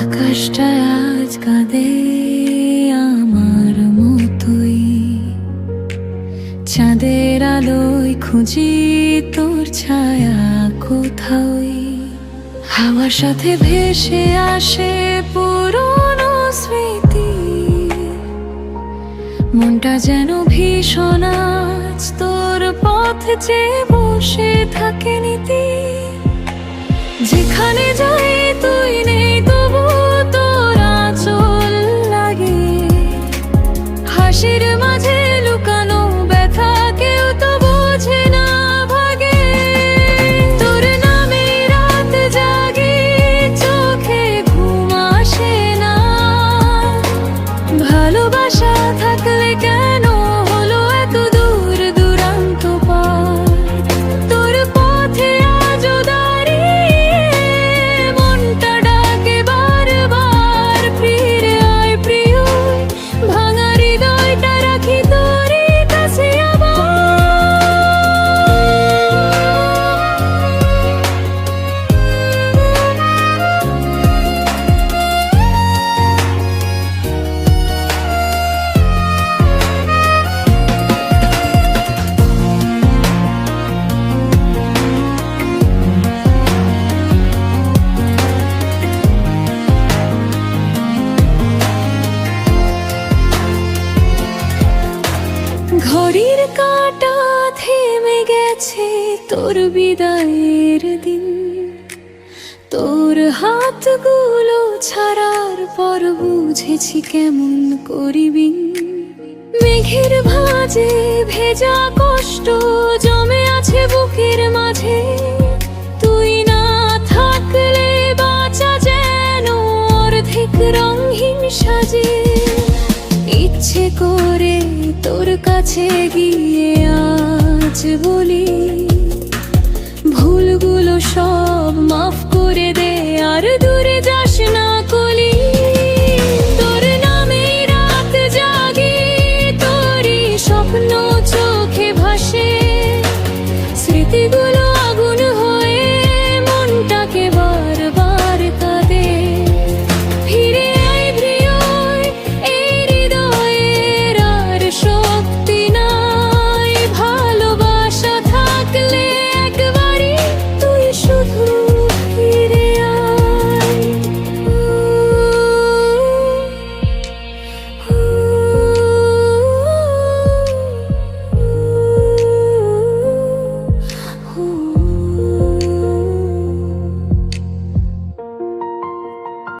আকাশটা আজ কাঁদে আমার মতোই। চাঁদের আলোয় খুঁজি তোর ছায়া কোথাওই। হাওয়ার সাথে ভেসে আসে পুরনো স্মৃতি। মনটা যেন ভীষণ আজ তোর পথ যে বসে থাকে নীতি। যেখানে যাই তুই নে ঘড়ির কাঁটা থেমে গেছে তোর বিদায়ের দিন। তোর হাতগুলো ছাড়ার পর বুঝেছি কেমন করিবি। মেঘের ভাঁজে ভেজা কষ্ট জমে আছে বুকের মাঝে। তুই না থাকলে বাঁচা যেন অর্ধেক রঙহীন সাজে। কাছে গিয়ে আজ বলি ভুলগুলো সব মাফ করে দে আর দূরে যাস